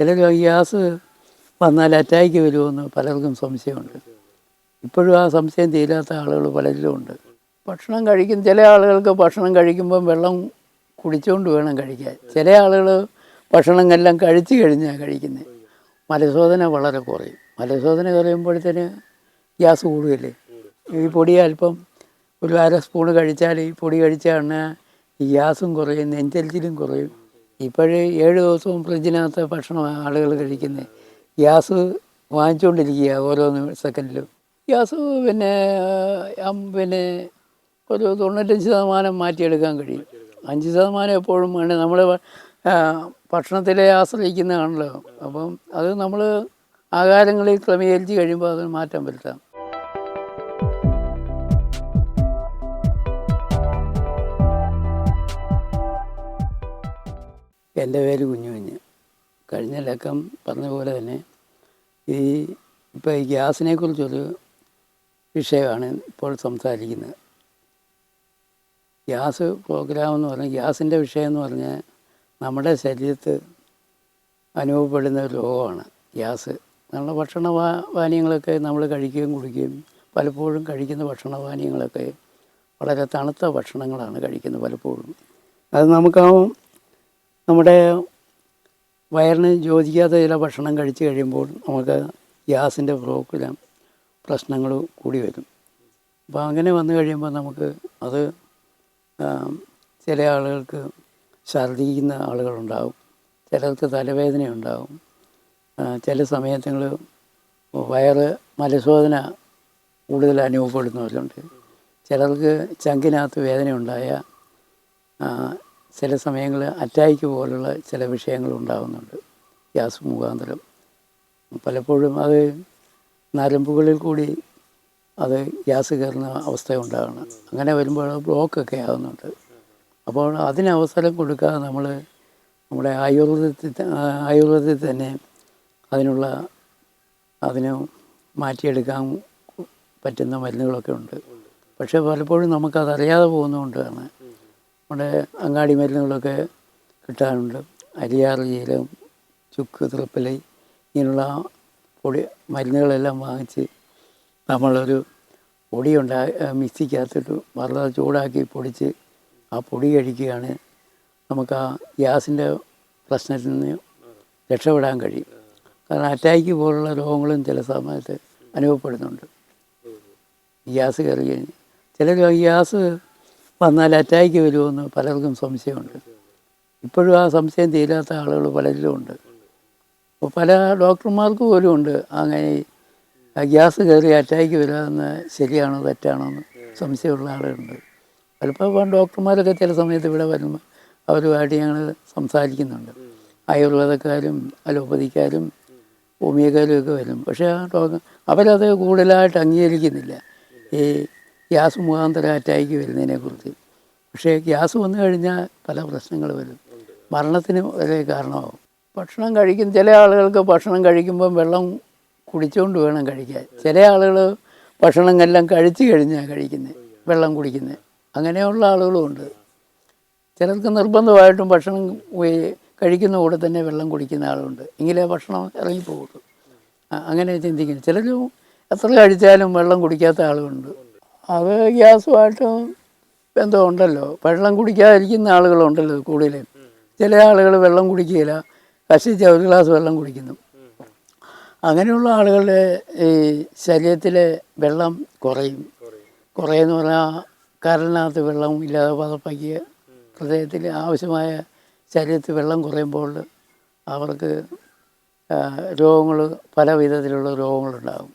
ചിലർ ഗ്യാസ് വന്നാൽ അറ്റാക്ക് വരുമെന്ന് പലർക്കും സംശയമുണ്ട്. ഇപ്പോഴും ആ സംശയം തീരാത്ത ആളുകൾ പലരിലും ഉണ്ട്. ഭക്ഷണം കഴിക്കും ചില ആളുകൾക്ക് ഭക്ഷണം കഴിക്കുമ്പം വെള്ളം കുടിച്ചുകൊണ്ട് വേണം കഴിക്കാൻ. ചില ആളുകൾ ഭക്ഷണം എല്ലാം കഴിച്ചു കഴിഞ്ഞാണ് കഴിക്കുന്നത് മലശോധന വളരെ കുറയും. മലശോധന കുറയുമ്പോഴത്തേന് ഗ്യാസ് കൂടുകയല്ലേ? ഈ പൊടി അല്പം ഒരു അര സ്പൂണ് കഴിച്ചാൽ ഈ പൊടി കഴിച്ചാൽ ഗ്യാസും കുറയും നെഞ്ചരിച്ചിലും കുറയും. ഇപ്പോഴേ ഏഴ് ദിവസവും ഫ്രിഡ്ജിനകത്ത് ഭക്ഷണം ആളുകൾ കഴിക്കുന്നത് ഗ്യാസ് വാങ്ങിച്ചുകൊണ്ടിരിക്കുക ഓരോ സെക്കൻഡിലും. ഗ്യാസ് പിന്നെ പിന്നെ ഒരു തൊണ്ണൂറ്റഞ്ച് ശതമാനം മാറ്റിയെടുക്കാൻ കഴിയും. അഞ്ച് ശതമാനം എപ്പോഴും വേണം നമ്മൾ ഭക്ഷണത്തിലെ ആശ്രയിക്കുന്നതാണല്ലോ. അപ്പം അത് നമ്മൾ ആകാരങ്ങളിൽ ക്രമീകരിച്ച് കഴിയുമ്പോൾ അത് മാറ്റം വരുത്താം. എന്റെ പേര് കുഞ്ഞു കുഞ്ഞ്. കഴിഞ്ഞ ലക്കം പറഞ്ഞ പോലെ തന്നെ ഈ ഇപ്പോൾ ഈ ഗ്യാസിനെ കുറിച്ചൊരു വിഷയമാണ് ഇപ്പോൾ സംസാരിക്കുന്നത്. ഗ്യാസ് പ്രോഗ്രാം എന്ന് പറഞ്ഞാൽ ഗ്യാസിന്റെ വിഷയം എന്ന് പറഞ്ഞാൽ നമ്മുടെ ശരീരത്ത് അനുഭവപ്പെടുന്ന ഒരു രോഗമാണ് ഗ്യാസ്. നമ്മുടെ ഭക്ഷണ പാനീയങ്ങളൊക്കെ നമ്മൾ കഴിക്കുകയും കുടിക്കുകയും പലപ്പോഴും കഴിക്കുന്ന ഭക്ഷണ പാനീയങ്ങളൊക്കെ വളരെ തണുത്ത ഭക്ഷണങ്ങളാണ് കഴിക്കുന്നത് പലപ്പോഴും. അത് നമുക്ക് ആ നമ്മുടെ വയറിന് യോജിക്കാത്ത ചില ഭക്ഷണം കഴിച്ചു കഴിയുമ്പോൾ നമുക്ക് ഗ്യാസിന്റെ പ്രോബ്ലം പ്രശ്നങ്ങൾ കൂടി വരും. അപ്പോൾ അങ്ങനെ വന്നു കഴിയുമ്പോൾ നമുക്ക് അത് ചില ആളുകൾക്ക് ഛർദ്ദിക്കുന്ന ആളുകളുണ്ടാവും. ചിലർക്ക് തലവേദന ഉണ്ടാവും. ചില സമയത്തുകൾ വയറ് മലശോധന കൂടുതൽ അനുഭവപ്പെടുന്നവരുണ്ട്. ചിലർക്ക് ചങ്കിനകത്ത് വേദന ഉണ്ടായ ചില സമയങ്ങളിൽ അറ്റാക്ക് പോലുള്ള ചില വിഷയങ്ങൾ ഉണ്ടാകുന്നുണ്ട് ഗ്യാസ് മുഖാന്തരം. പലപ്പോഴും അത് നരമ്പുകളിൽ കൂടി അത് ഗ്യാസ് കയറുന്ന അവസ്ഥ ഉണ്ടാകണം അങ്ങനെ വരുമ്പോൾ ബ്ലോക്കൊക്കെ ആകുന്നുണ്ട് അപ്പോൾ അതിന് അവസരം കൊടുക്കാതെ നമ്മൾ നമ്മുടെ ആയുർവേദത്തിൽ ആയുർവേദത്തിൽ തന്നെ അതിനുള്ള അതിന് മാറ്റിയെടുക്കാൻ പറ്റുന്ന മരുന്നുകളൊക്കെ ഉണ്ട്. പക്ഷേ പലപ്പോഴും നമുക്കതറിയാതെ പോകുന്നതുകൊണ്ടാണ് നമ്മുടെ അങ്ങാടി മരുന്നുകളൊക്കെ കിട്ടാറുണ്ട്. അരിയാറ് ചുക്ക് തൃപ്പലൈ ഇങ്ങനെയുള്ള പൊടി മരുന്നുകളെല്ലാം വാങ്ങിച്ച് നമ്മളൊരു പൊടി ഉണ്ടാ മിക്സിക്കകത്തിട്ട് വെറുതെ ചൂടാക്കി പൊടിച്ച് ആ പൊടി കഴിക്കുകയാണ് നമുക്ക് ആ ഗ്യാസിന്റെ പ്രശ്നത്തിൽ നിന്ന് രക്ഷപ്പെടാൻ കഴിയും. കാരണം അറ്റാക്ക് പോലുള്ള രോഗങ്ങളും ചില സമയത്ത് അനുഭവപ്പെടുന്നുണ്ട്. ഗ്യാസ് കയറി കഴിഞ്ഞ് ചിലർ ഗ്യാസ് വന്നാൽ അറ്റാക്ക് വരുമെന്ന് പലർക്കും സംശയമുണ്ട്. ഇപ്പോഴും ആ സംശയം തീരാത്ത ആളുകൾ പലരിലും ഉണ്ട്. അപ്പോൾ പല ഡോക്ടർമാർക്ക് പോലും ഉണ്ട് അങ്ങനെ ഗ്യാസ് കയറി അറ്റാക്ക് വരാമെന്ന് ശരിയാണോ തെറ്റാണോ എന്ന് സംശയമുള്ള ആളുകളുണ്ട്. ചിലപ്പോൾ ഡോക്ടർമാരൊക്കെ ചില സമയത്ത് ഇവിടെ വരുമ്പോൾ അവരുമായിട്ട് ഞങ്ങൾ സംസാരിക്കുന്നുണ്ട്. ആയുർവേദക്കാരും അലോപ്പതിക്കാരും ഹോമിയോക്കാരും ഒക്കെ വരും. പക്ഷേ ആ ഡോക്ടർ അവരത് കൂടുതലായിട്ട് അംഗീകരിക്കുന്നില്ല. ഈ ഗ്യാസ് മുഖാന്തരം അറ്റാക്ക് വരുന്നതിനെക്കുറിച്ച്. പക്ഷേ ഗ്യാസ് വന്നു കഴിഞ്ഞാൽ പല പ്രശ്നങ്ങൾ വരും. മരണത്തിന് വരെ കാരണമാകും ഭക്ഷണം കഴിക്കും ചില ആളുകൾക്ക് ഭക്ഷണം കഴിക്കുമ്പം വെള്ളം കുടിച്ചുകൊണ്ട് വേണം കഴിക്കാൻ. ചില ആളുകൾ ഭക്ഷണം എല്ലാം കഴിച്ചു കഴിഞ്ഞാൽ കഴിക്കുന്നത് വെള്ളം കുടിക്കുന്നത് അങ്ങനെയുള്ള ആളുകളും ഉണ്ട്. ചിലർക്ക് നിർബന്ധമായിട്ടും ഭക്ഷണം കഴിക്കുന്ന കൂടെ തന്നെ വെള്ളം കുടിക്കുന്ന ആളുണ്ട്. എങ്കിലേ ഭക്ഷണം ഇറങ്ങിപ്പോകുള്ളൂ അങ്ങനെ ചിന്തിക്കുന്നു. ചിലർ എത്ര കഴിച്ചാലും വെള്ളം കുടിക്കാത്ത ആളുകളുണ്ട്. അത് ഗ്യാസുമായിട്ട് ബന്ധമുണ്ടല്ലോ. വെള്ളം കുടിക്കാതിരിക്കുന്ന ആളുകളുണ്ടല്ലോ കൂടുതലും. ചില ആളുകൾ വെള്ളം കുടിക്കുകയില്ല. കഷിച്ച ഒരു ഗ്ലാസ് വെള്ളം കുടിക്കുന്നു. അങ്ങനെയുള്ള ആളുകളുടെ ഈ ശരീരത്തിലെ വെള്ളം കുറയും. കുറയെന്ന് പറഞ്ഞാൽ കരലിനകത്ത് വെള്ളം ഇല്ലാതെ പതപ്പാക്കിയ ഹൃദയത്തിൽ ആവശ്യമായ ശരീരത്തിൽ വെള്ളം കുറയുമ്പോൾ അവർക്ക് രോഗങ്ങൾ പല വിധത്തിലുള്ള രോഗങ്ങളുണ്ടാകും.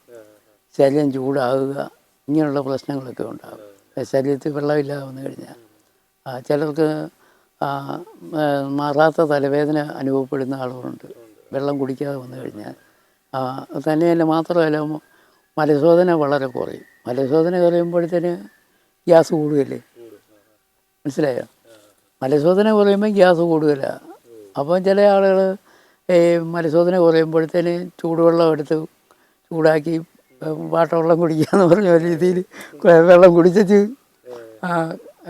ശരീരം ചൂടാകുക ഇങ്ങനെയുള്ള പ്രശ്നങ്ങളൊക്കെ ഉണ്ടാകും. ശരീരത്തിൽ വെള്ളമില്ലാതെ വന്നു കഴിഞ്ഞാൽ. ആ, ചിലർക്ക് മാറാത്ത തലവേദന അനുഭവപ്പെടുന്ന ആളുകളുണ്ട്. വെള്ളം കുടിക്കാതെ വന്നു കഴിഞ്ഞാൽ. തന്നെയല്ല മാത്രമല്ല മലശോധന വളരെ കുറയും. മലശോധന കുറയുമ്പോഴത്തേന് ഗ്യാസ് കൂടുകയല്ലേ? മനസ്സിലായോ? മലശോധന കുറയുമ്പോൾ ഗ്യാസ് കൂടുതലാണ് അപ്പോൾ ചില ആളുകൾ ഈ മലശോധന കുറയുമ്പോഴത്തേന് ചൂടുവെള്ളം എടുത്ത് ചൂടാക്കി വാട്ടവെള്ളം കുടിക്കുകയെന്ന് പറഞ്ഞ രീതിയിൽ വെള്ളം കുടിച്ചിട്ട്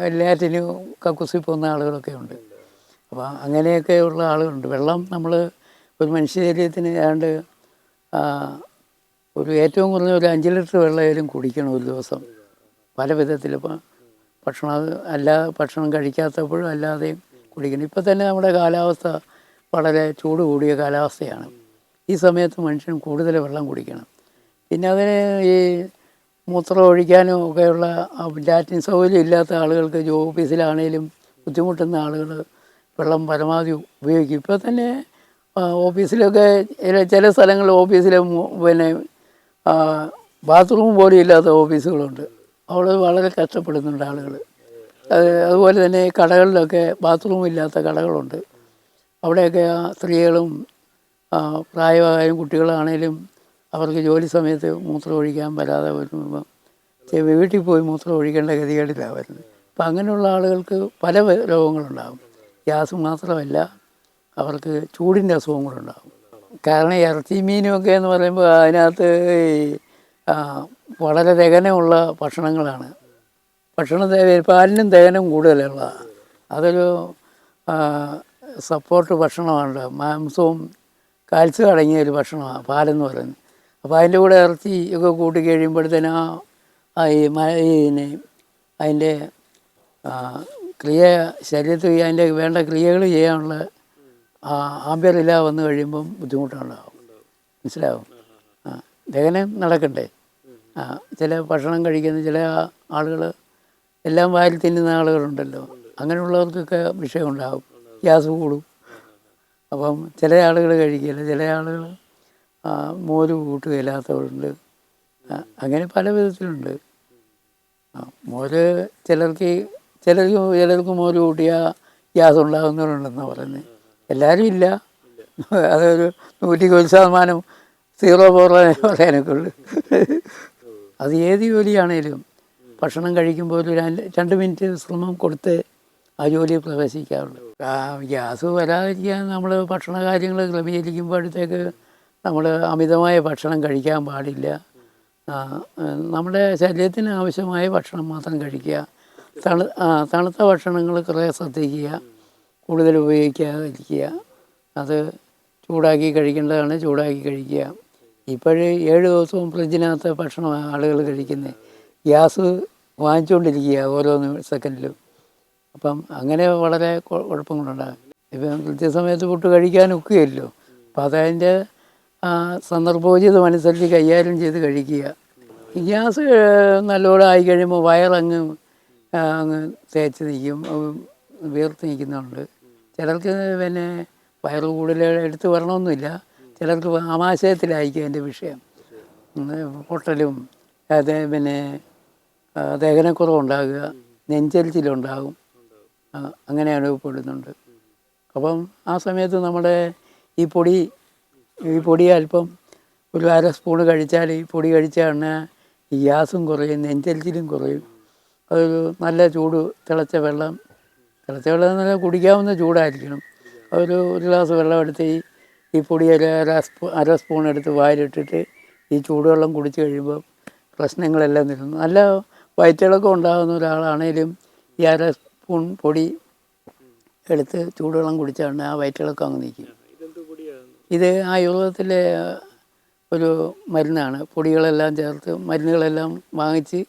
എല്ലാറ്റിന് കക്കുസി പോകുന്ന ആളുകളൊക്കെ ഉണ്ട്. അപ്പോൾ അങ്ങനെയൊക്കെ ഉള്ള ആളുകളുണ്ട്. വെള്ളം നമ്മൾ ഒരു മനുഷ്യ ശരീരത്തിന് ഏതാണ്ട് ഒരു ഏറ്റവും കുറഞ്ഞ ഒരു അഞ്ച് ലിറ്റർ വെള്ളമായാലും കുടിക്കണം ഒരു ദിവസം. പല വിധത്തിൽ ഇപ്പം ഭക്ഷണം അല്ലാതെ ഭക്ഷണം കഴിക്കാത്തപ്പോഴും അല്ലാതെയും കുടിക്കണം. ഇപ്പം തന്നെ നമ്മുടെ കാലാവസ്ഥ വളരെ ചൂട് കൂടിയ കാലാവസ്ഥയാണ്. ഈ സമയത്ത് മനുഷ്യൻ കൂടുതൽ വെള്ളം കുടിക്കണം. പിന്നെ അതിന് ഈ മൂത്രം ഒഴിക്കാനും ഒക്കെയുള്ള ലാറ്റിൻ സൗകര്യം ഇല്ലാത്ത ആളുകൾക്ക് ജോ ഓഫീസിലാണേലും ബുദ്ധിമുട്ടുന്ന ആളുകൾ വെള്ളം പരമാവധി ഉപയോഗിക്കും. ഇപ്പോൾ തന്നെ ഓഫീസിലൊക്കെ ചില- സ്ഥലങ്ങളിൽ ഓഫീസിലെ പിന്നെ ബാത്റൂം പോലും ഇല്ലാത്ത ഓഫീസുകളുണ്ട്. അവിടെ വളരെ കഷ്ടപ്പെടുന്നുണ്ട് ആളുകൾ. അതുപോലെ തന്നെ കടകളിലൊക്കെ ബാത്റൂം ഇല്ലാത്ത കടകളുണ്ട്. അവിടെയൊക്കെ സ്ത്രീകളും പ്രായമായും കുട്ടികളാണേലും അവർക്ക് ജോലി സമയത്ത് മൂത്രം ഒഴിക്കാൻ വരാതെ വരുമ്പോൾ ചെ- വീട്ടിൽ പോയി മൂത്രം ഒഴിക്കേണ്ട ഗതികേടിലാണ് വരുന്നത്. അപ്പം അങ്ങനെയുള്ള ആളുകൾക്ക് പല രോഗങ്ങളുണ്ടാകും. ഗ്യാസ് മാത്രമല്ല അവർക്ക് ചൂടിന്റെ അസുഖങ്ങളുണ്ടാകും. കാരണം ഇറച്ചി മീനുമൊക്കെ എന്ന് പറയുമ്പോൾ അതിനകത്ത് വളരെ ദഹനമുള്ള ഭക്ഷണങ്ങളാണ്. ഭക്ഷണം പാലിനും ദഹനം കൂടുതലുള്ളതാണ്. അതൊരു സപ്പോർട്ട് ഭക്ഷണമാണ്. മാംസവും കാൽസ്യം അടങ്ങിയ ഒരു ഭക്ഷണമാണ് പാലെന്ന് പറയുന്നത്. അപ്പോൾ അതിന്റെ കൂടെ ഇറച്ചി ഒക്കെ കൂട്ടി കഴിയുമ്പോഴത്തേന് ആ ഈ മ- പിന്നെ അതിന്റെ ക്രിയ ശരീരത്തിൽ അതിന്റെ വേണ്ട ക്രിയകൾ ചെയ്യാനുള്ള ആ ആമ്പിയറില്ല വന്നു കഴിയുമ്പം ബുദ്ധിമുട്ടുണ്ടാകും മനസ്സിലാവും? ആ ദഹനം നടക്കണ്ടേ? ആ ചില ഭക്ഷണം കഴിക്കുന്ന ചില ആളുകൾ എല്ലാം വാരി തിന്നുന്ന ആളുകളുണ്ടല്ലോ. അങ്ങനെയുള്ളവർക്കൊക്കെ വിഷയമുണ്ടാകും ഗ്യാസ് കൂടും. അപ്പം ചില ആളുകൾ കഴിക്കില്ല ചില ആളുകൾ മോര് കൂട്ടുകയില്ലാത്തവരുണ്ട് അങ്ങനെ പല വിധത്തിലുണ്ട്. മോര് ചിലർക്ക് ചിലർക്ക് ചിലർക്ക് മോര് കൂട്ടിയാൽ ഗ്യാസ് ഉണ്ടാകുന്നവരുണ്ടെന്നാണ് പറയുന്നത് എല്ലാവരും ഇല്ല. അതൊരു നൂറ്റിക്ക് ഒരു ശതമാനം സീറോ പോറേ പറയാനൊക്കെ ഉള്ളു അത് ഏത് ജോലിയാണേലും ഭക്ഷണം കഴിക്കുമ്പോൾ ഒരു രണ്ട് മിനിറ്റ് ശ്രമം കൊടുത്ത് ആ ജോലിയിൽ പ്രവേശിക്കാറുള്ളൂ ആ ഗ്യാസ് വരാതിരിക്കാൻ നമ്മൾ ഭക്ഷണ കാര്യങ്ങൾ ക്രമീകരിക്കുമ്പോഴത്തേക്ക് നമ്മൾ അമിതമായ ഭക്ഷണം കഴിക്കാൻ പാടില്ല. നമ്മുടെ ശരീരത്തിന് ആവശ്യമായ ഭക്ഷണം മാത്രം കഴിക്കുക. തണു തണുത്ത ഭക്ഷണങ്ങൾ കുറേ ശ്രദ്ധിക്കുക. കൂടുതൽ ഉപയോഗിക്കാതിരിക്കുക. അത് ചൂടാക്കി കഴിക്കേണ്ടതാണ് ചൂടാക്കി കഴിക്കുക. ഇപ്പോഴ് ഏഴ് ദിവസവും ഫ്രിഡ്ജിനകത്ത് ഭക്ഷണം ആളുകൾ കഴിക്കുന്നത് ഗ്യാസ് വാങ്ങിച്ചുകൊണ്ടിരിക്കുക ഓരോ സെക്കൻഡിലും. അപ്പം അങ്ങനെ വളരെ കുഴ- കുഴപ്പങ്ങളുണ്ടാകും. ഇപ്പം കൃത്യസമയത്ത് പുട്ട് കഴിക്കാൻ ഒക്കുകയല്ലോ. അപ്പം അതതിന്റെ സന്ദർഭോചിതം അനുസരിച്ച് കൈകാര്യം ചെയ്ത് കഴിക്കുക. ഗ്യാസ് നല്ലോണം ആയി കഴിയുമ്പോൾ വയറങ്ങ് അങ്ങ് തേച്ച് നിൽക്കും വീർത്ത് നിൽക്കുന്നുണ്ട്. ചിലർക്ക് പിന്നെ വയറ് കൂടുതൽ എടുത്ത് വരണമെന്നില്ല. ചിലർക്ക് ആമാശയത്തിലായിരിക്കും അതിന്റെ വിഷയം. പൊട്ടലും അത് പിന്നെ ദഹനക്കുറവുണ്ടാകുക നെഞ്ചരിച്ചിലുണ്ടാകും. അങ്ങനെ അനുഭവപ്പെടുന്നുണ്ട് അപ്പം ആ സമയത്ത് നമ്മുടെ ഈ പൊടി ഈ പൊടി അല്പം ഒരു അര സ്പൂണ് കഴിച്ചാൽ ഈ പൊടി കഴിച്ചാൽ ഈ ഗ്യാസും കുറയും നെഞ്ചരിച്ചിലും കുറയും. അതൊരു നല്ല ചൂട് തിളച്ച വെള്ളം. തിളച്ച വെള്ളം എന്നാൽ കുടിക്കാവുന്ന ചൂടായിരിക്കണം. ഒരു ഒരു ഗ്ലാസ് വെള്ളം എടുത്ത് ഈ ഈ പൊടി ഒരു അര സ്പൂ അര സ്പൂൺ എടുത്ത് വായിലിട്ടിട്ട് ഈ ചൂടുവെള്ളം കുടിച്ച് കഴിയുമ്പോൾ പ്രശ്നങ്ങളെല്ലാം നിൽക്കുന്നു നല്ല വയറ്റിളക്കം ഉണ്ടാകുന്ന ഒരാളാണേലും ഈ അര സ്പൂൺ പൊടി എടുത്ത് ചൂടുവെള്ളം കുടിച്ചാണ് ആ വയറ്റിളക്കം അങ്ങ് നിൽക്കും ഇത് ആയുർവേദത്തിലെ ഒരു മരുന്നാണ്. പൊടികളെല്ലാം ചേർത്ത് മരുന്നുകളെല്ലാം വാങ്ങിച്ച്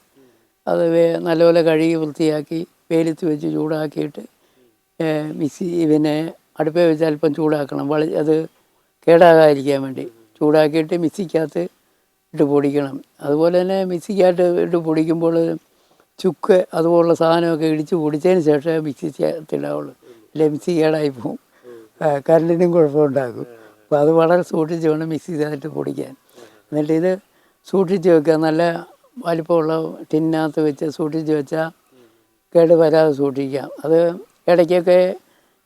അത് നല്ലപോലെ കഴുകി വൃത്തിയാക്കി വെയിലത്ത് വെച്ച് ചൂടാക്കിയിട്ട് മിക്സി പിന്നെ അടുപ്പേ വെച്ച് അല്പം ചൂടാക്കണം. വളി അത് കേടാകാതിരിക്കാൻ വേണ്ടി ചൂടാക്കിയിട്ട് മിക്സിക്കകത്ത് ഇട്ട് പൊടിക്കണം. അതുപോലെ തന്നെ മിക്സിക്കകത്ത് ഇട്ട് പൊടിക്കുമ്പോൾ ചുക്ക് അതുപോലുള്ള സാധനമൊക്കെ ഇടിച്ച് പൊടിച്ചതിന് ശേഷമേ മിക്സി ചേർത്തിടാവുള്ളൂ ഇല്ലേ മിക്സി കേടായി പോവും. കരണ്ടിനും കുഴപ്പമുണ്ടാകും. അപ്പോൾ അത് വളരെ സൂക്ഷിച്ച് വേണം മിക്സ് ചെയ്തിട്ട് പൊടിക്കാൻ. എന്നിട്ട് ഇത് സൂക്ഷിച്ച് വെക്കുക. നല്ല വലിപ്പമുള്ള ടിന്നകത്ത് വെച്ച് സൂക്ഷിച്ച് വെച്ചാൽ കേട് വരാതെ സൂക്ഷിക്കാം. അത് ഇടയ്ക്കൊക്കെ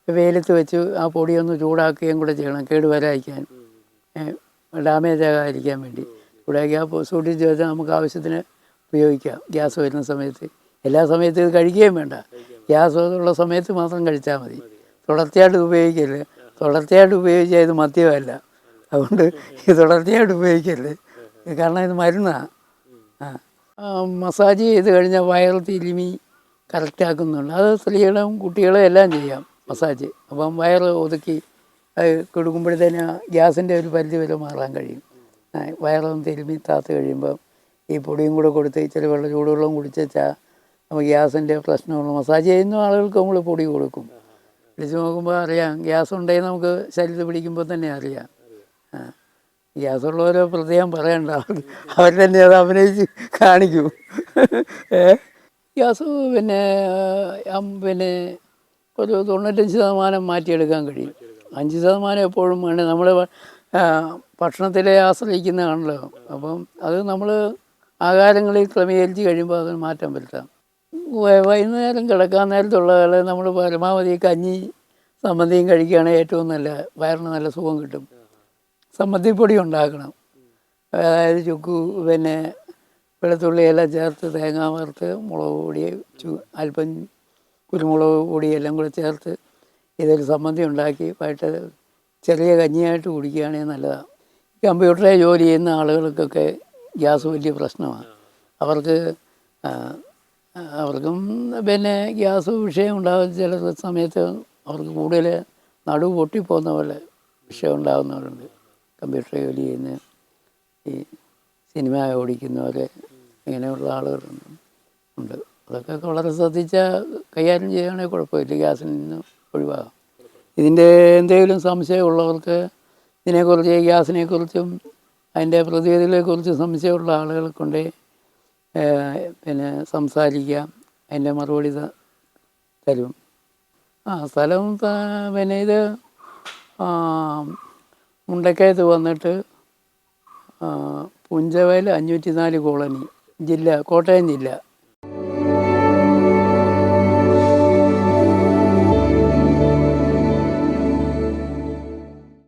വെയിലത്ത് വെച്ച് ആ പൊടിയൊന്ന് ചൂടാക്കുകയും കൂടെ ചെയ്യണം. കേട് വരാതിരിക്കാൻ. ഡാമേജ് ആകാതിരിക്കാൻ വേണ്ടി. ചൂടാക്കി ആ സൂക്ഷിച്ച് വെച്ചാൽ നമുക്ക് ആവശ്യത്തിന് ഉപയോഗിക്കാം. ഗ്യാസ് വരുന്ന സമയത്ത്. എല്ലാ സമയത്തും ഇത് കഴിക്കുകയും വേണ്ട. ഗ്യാസ് ഉള്ള സമയത്ത് മാത്രം കഴിച്ചാൽ മതി. തുടർച്ചയായിട്ട് ഉപയോഗിക്കരുത്. തുടർച്ചയായിട്ട് ഉപയോഗിച്ചാൽ ഇത് മദ്യമല്ല. അതുകൊണ്ട് ഇത് തുടർച്ചയായിട്ട് ഉപയോഗിക്കരുത്. കാരണം ഇത് മരുന്നാണ് ആ. മസാജ് ചെയ്ത് കഴിഞ്ഞാൽ വയർ തിരുമി കറക്റ്റാക്കുന്നുണ്ട് അത് സ്ത്രീകളും കുട്ടികളും എല്ലാം ചെയ്യാം മസാജ്. അപ്പം വയറ് ഒതുക്കി കൊടുക്കുമ്പോഴത്തേന് ഗ്യാസിന്റെ ഒരു പരിധി വരെ മാറാൻ കഴിയും. വയറൊന്ന് തിരുമ്മി താത്ത് കഴിയുമ്പം ഈ പൊടിയും കൂടെ കൊടുത്ത് ഇച്ചിരി വെള്ളം ചൂടുവെള്ളം കുടിച്ചാൽ നമുക്ക് ഗ്യാസിന്റെ പ്രശ്നമുള്ള. മസാജ് ചെയ്യുന്ന ആളുകൾക്ക് നമ്മൾ പൊടി കൊടുക്കും. പിടിച്ച് നോക്കുമ്പോൾ അറിയാം. ഗ്യാസ് ഉണ്ടെങ്കിൽ നമുക്ക് ശരീരത്തിൽ പിടിക്കുമ്പോൾ തന്നെ അറിയാം. ആ. ഗ്യാസ് ഉള്ളവരെ പ്രത്യേകം പറയണ്ട. അവർ തന്നെ അത് അഭിനയിച്ച് കാണിക്കും. ഏ? ഗ്യാസ് പിന്നെ പിന്നെ ഒരു തൊണ്ണൂറ്റഞ്ച് ശതമാനം മാറ്റിയെടുക്കാൻ കഴിയും. അഞ്ച് ശതമാനം എപ്പോഴും വേണം. നമ്മൾ ഭക്ഷണത്തിലെ ആശ്രയിക്കുന്നതാണല്ലോ. അപ്പം അത് നമ്മൾ ആകാരങ്ങളിൽ ക്രമീകരിച്ച് കഴിയുമ്പോൾ അത് മാറ്റം വരുത്താം. വൈകുന്നേരം കിടക്കാൻ നേരത്തുള്ള വേള നമ്മൾ പരമാവധി കഞ്ഞി സമ്മന്തിയും കഴിക്കുകയാണെങ്കിൽ ഏറ്റവും നല്ല വയറിന് നല്ല സുഖം കിട്ടും. സമ്മന്തിപ്പൊടി ഉണ്ടാക്കണം. അതായത് ചുക്ക് പിന്നെ വെളുത്തുള്ളി എല്ലാം ചേർത്ത് തേങ്ങ വറുത്ത് മുളക് പൊടി അല്പം കുരുമുളക് പൊടി എല്ലാം കൂടെ ചേർത്ത് ഇതൊരു സമ്മന്തി ഉണ്ടാക്കി വൈകിട്ട് ചെറിയ കഞ്ഞിയായിട്ട് കുടിക്കുകയാണെങ്കിൽ നല്ലതാണ് കമ്പ്യൂട്ടറിൽ ജോലി ചെയ്യുന്ന ആളുകൾക്കൊക്കെ ഗ്യാസ് വലിയ പ്രശ്നമാണ്. അവർക്ക് അവർക്കും പിന്നെ ഗ്യാസ് വിഷയം ഉണ്ടാകുന്ന ചില സമയത്ത് അവർക്ക് കൂടുതൽ നടുവ് പൊട്ടിപ്പോകുന്ന പോലെ വിഷയം ഉണ്ടാകുന്നവരുണ്ട്. കമ്പ്യൂട്ടർ ജോലി ചെയ്യുന്ന ഈ സിനിമ ഓടിക്കുന്നവർ ഇങ്ങനെയുള്ള ആളുകളുണ്ട്. ഉണ്ട്. അതൊക്കെ വളരെ ശ്രദ്ധിച്ചാൽ കൈകാര്യം ചെയ്യുകയാണെങ്കിൽ കുഴപ്പമില്ല. ഗ്യാസിൽ നിന്ന് ഒഴിവാകാം. ഇതിന്റെ എന്തെങ്കിലും സംശയമുള്ളവർക്ക് ഇതിനെക്കുറിച്ച് ഗ്യാസിനെക്കുറിച്ചും അതിന്റെ പ്രതിവിധികളെക്കുറിച്ച് സംശയമുള്ള ആളുകളെ കൊണ്ട് പിന്നെ സംസാരിക്കുക അതിന്റെ മറുപടി തരും. ആ സ്ഥലം പിന്നെ ഇത് മുണ്ടക്കയത്ത് വന്നിട്ട് പുഞ്ചവയൽ അഞ്ഞൂറ്റി നാല് കോളനി ജില്ല കോട്ടയം ജില്ല.